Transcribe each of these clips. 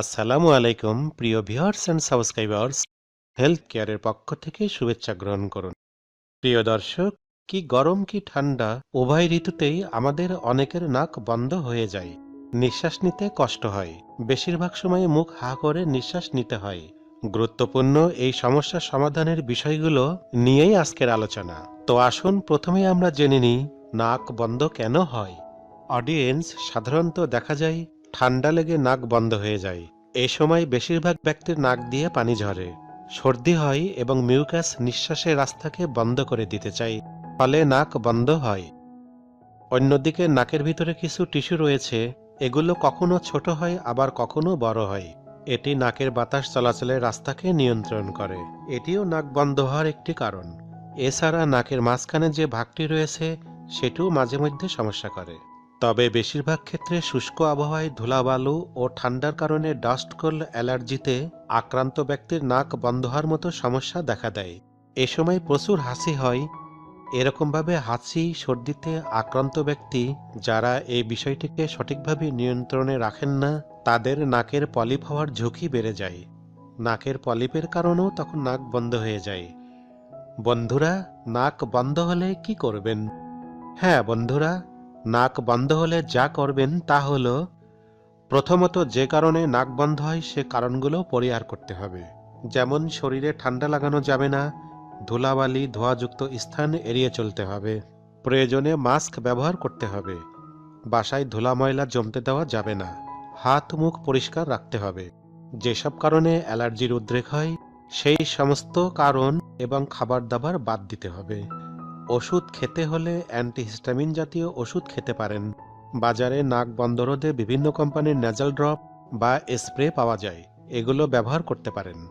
আসসালামু আলাইকুম, প্রিয় ভিউয়ার্স অ্যান্ড সাবস্ক্রাইবার্স হেলথ কেয়ারের পক্ষ থেকে শুভেচ্ছা গ্রহণ করুন। প্রিয় দর্শক, কি গরম কি ঠান্ডা, উভয় ঋতুতেই আমাদের অনেকের নাক বন্ধ হয়ে যায়। নিঃশ্বাস নিতে কষ্ট হয়, বেশিরভাগ সময় মুখ হা করে নিঃশ্বাস নিতে হয়। গুরুত্বপূর্ণ এই সমস্যার সমাধানের বিষয়গুলো নিয়েই আজকের আলোচনা। তো আসুন প্রথমে আমরা জেনে নিই, নাক বন্ধ কেন হয়? অডিয়েন্স, সাধারণত দেখা যায় ঠান্ডা লেগে নাক বন্ধ হয়ে যায়। এ সময় বেশিরভাগ ব্যক্তির নাক দিয়ে পানি ঝরে। সর্দি হয় এবং মিউকাস নিঃশ্বাসের রাস্তাকে বন্ধ করে দিতে চায়, ফলে নাক বন্ধ হয়। অন্যদিকে নাকের ভিতরে কিছু টিস্যু রয়েছে, এগুলো কখনো ছোট হয়, আবার কখনো বড় হয়। এটি নাকের বাতাস চলাচলের রাস্তাকে নিয়ন্ত্রণ করে। এটিও নাক বন্ধ হওয়ার একটি কারণ। এছাড়া নাকের মাঝখানে যে ভাগটি রয়েছে, সেটিও মাঝে মধ্যে সমস্যা করে। তবে বেশিরভাগ ক্ষেত্রে শুষ্ক আবহাওয়ায় ধুলাবালু ও ঠান্ডার কারণে ডাস্ট কোল অ্যালার্জিতে আক্রান্ত ব্যক্তির নাক বন্ধ হওয়ার মতো সমস্যা দেখা দেয়। এ সময় প্রচুর হাসি হয়। এরকমভাবে হাসি, সর্দিতে আক্রান্ত ব্যক্তি যারা এই বিষয়টিকে সঠিকভাবে নিয়ন্ত্রণে রাখেন না, তাদের নাকের পলিপ হওয়ার ঝুঁকি বেড়ে যায়। নাকের পলিপের কারণেও তখন নাক বন্ধ হয়ে যায়। বন্ধুরা, নাক বন্ধ হলে কি করবেন? হ্যাঁ বন্ধুরা নাক বন্ধ হলে যা করবেন তা হলো, প্রথমত যে কারণে নাক বন্ধ হয়, সে কারণগুলো পরিহার করতে হবে। যেমন, শরীরে ঠান্ডা লাগানো যাবে না, ধুলাবালি, ধোঁয়াযুক্ত স্থান এড়িয়ে চলতে হবে। প্রয়োজনে মাস্ক ব্যবহার করতে হবে। বাসায় ধুলা ময়লা জমতে দেওয়া যাবে না। হাত মুখ পরিষ্কার রাখতে হবে। যেসব কারণে অ্যালার্জির উদ্রেক হয়, সেই সমস্ত কারণ এবং খাবার দাবার বাদ দিতে হবে। ওষুধ খেতে হলে অ্যান্টিহিস্টামিন জাতীয় ওষুধ খেতে পারেন। বাজারে নাক বন্ধ রোধে বিভিন্ন কোম্পানির ন্যাজাল ড্রপ বা স্প্রে পাওয়া যায়। এগুলো ব্যবহার করতে পারেন।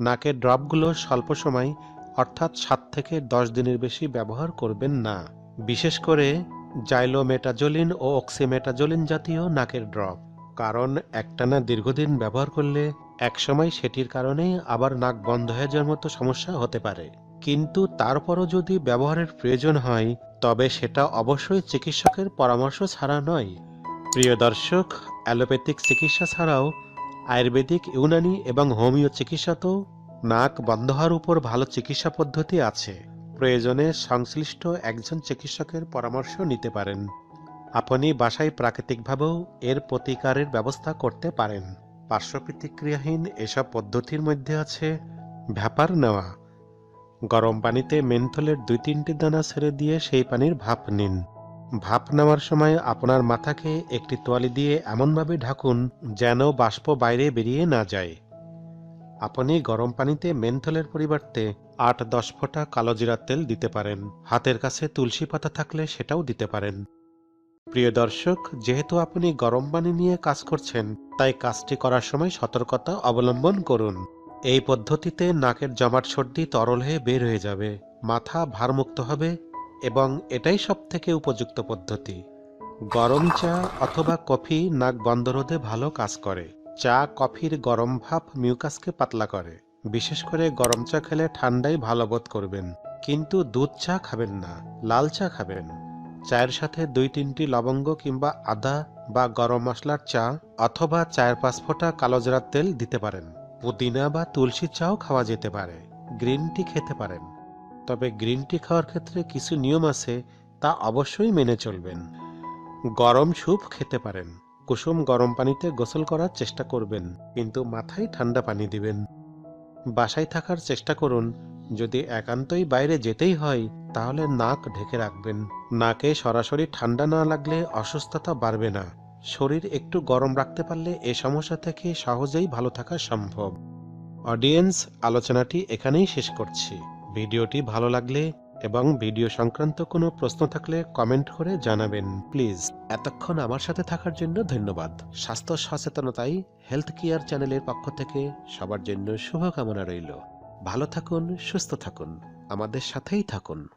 নাকের ড্রপগুলো স্বল্প সময়, অর্থাৎ সাত থেকে দশ দিনের বেশি ব্যবহার করবেন না। বিশেষ করে জাইলোমেটাজোলিন ও অক্সিমেটাজোলিন জাতীয় নাকের ড্রপ কারণ একটানা দীর্ঘদিন ব্যবহার করলে একসময় সেটির কারণেই আবার নাক বন্ধ হয়ে যাওয়ার মতো সমস্যা হতে পারে। কিন্তু তারপরও যদি ব্যবহারের প্রয়োজন হয়, তবে সেটা অবশ্যই চিকিৎসকের পরামর্শ ছাড়া নয়। প্রিয় দর্শক, অ্যালোপ্যাথিক চিকিৎসা ছাড়াও আয়ুর্বেদিক, ইউনানি এবং হোমিও চিকিৎসাতেও নাক বন্ধ হওয়ার উপর ভালো চিকিৎসা পদ্ধতি আছে। প্রয়োজনে সংশ্লিষ্ট একজন চিকিৎসকের পরামর্শ নিতে পারেন। আপনি বাসায় প্রাকৃতিকভাবেও এর প্রতিকারের ব্যবস্থা করতে পারেন। পার্শ্ব প্রতিক্রিয়াহীন এসব পদ্ধতির মধ্যে আছে ভ্যাপার নেওয়া। গরম পানিতে মেন্থলের দুই তিনটি দানা ছেড়ে দিয়ে সেই পানির ভাপ নিন। ভাপ নেওয়ার সময় আপনার মাথাকে একটি তোয়ালি দিয়ে এমনভাবে ঢাকুন যেন বাষ্প বাইরে বেরিয়ে না যায়। আপনি গরম পানিতে মেন্থলের পরিবর্তে আট দশ ফোঁটা কালো জিরার তেল দিতে পারেন। হাতের কাছে তুলসী পাতা থাকলে সেটাও দিতে পারেন। প্রিয় দর্শক, যেহেতু আপনি গরম পানি নিয়ে কাজ করছেন, তাই কাজটি করার সময় সতর্কতা অবলম্বন করুন। এই পদ্ধতিতে নাকের জমাট সর্দি তরল হয়ে বের হয়ে যাবে, মাথা ভারমুক্ত হবে এবং এটাই সবথেকে উপযুক্ত পদ্ধতি। গরম চা অথবা কফি নাক বন্ধ রোধে ভালো কাজ করে। চা, কফির গরম ভাপ মিউকাসকে পাতলা করে। বিশেষ করে গরম চা খেলে ঠান্ডায় ভালো বোধ করবেন। কিন্তু দুধ চা খাবেন না, লাল চা খাবেন। চায়ের সাথে দুই তিনটি লবঙ্গ কিংবা আদা বা গরম মশলার চা অথবা চায়ের পাঁচ ফোঁটা কালো জিরার তেল দিতে পারেন। পুদিনা বা তুলসী চাও খাওয়া যেতে পারে। গ্রিন টি খেতে পারেন। তবে গ্রিন টি খাওয়ার ক্ষেত্রে কিছু নিয়ম আছে, তা অবশ্যই মেনে চলবেন। গরম স্যুপ খেতে পারেন। কুসুম গরম পানিতে গোসল করার চেষ্টা করবেন, কিন্তু মাথায় ঠান্ডা পানি দিবেন। বাসায় থাকার চেষ্টা করুন। যদি একান্তই বাইরে যেতেই হয়, তাহলে নাক ঢেকে রাখবেন। নাকে সরাসরি ঠান্ডা না লাগলে অসুস্থতা বাড়বে না। শরীর একটু গরম রাখতে পারলে এ সমস্যা থেকে সহজেই ভালো থাকা সম্ভব। অডিয়েন্স, আলোচনাটি এখানেই শেষ করছি। ভিডিওটি ভালো লাগলে এবং ভিডিও সংক্রান্ত কোনো প্রশ্ন থাকলে কমেন্ট করে জানাবেন, প্লিজ। এতক্ষণ আমার সাথে থাকার জন্য ধন্যবাদ। স্বাস্থ্য সচেতনতাই হেলথ কেয়ার চ্যানেলের পক্ষ থেকে সবার জন্য শুভকামনা রইল। ভালো থাকুন, সুস্থ থাকুন। আমাদের সাথেই থাকুন।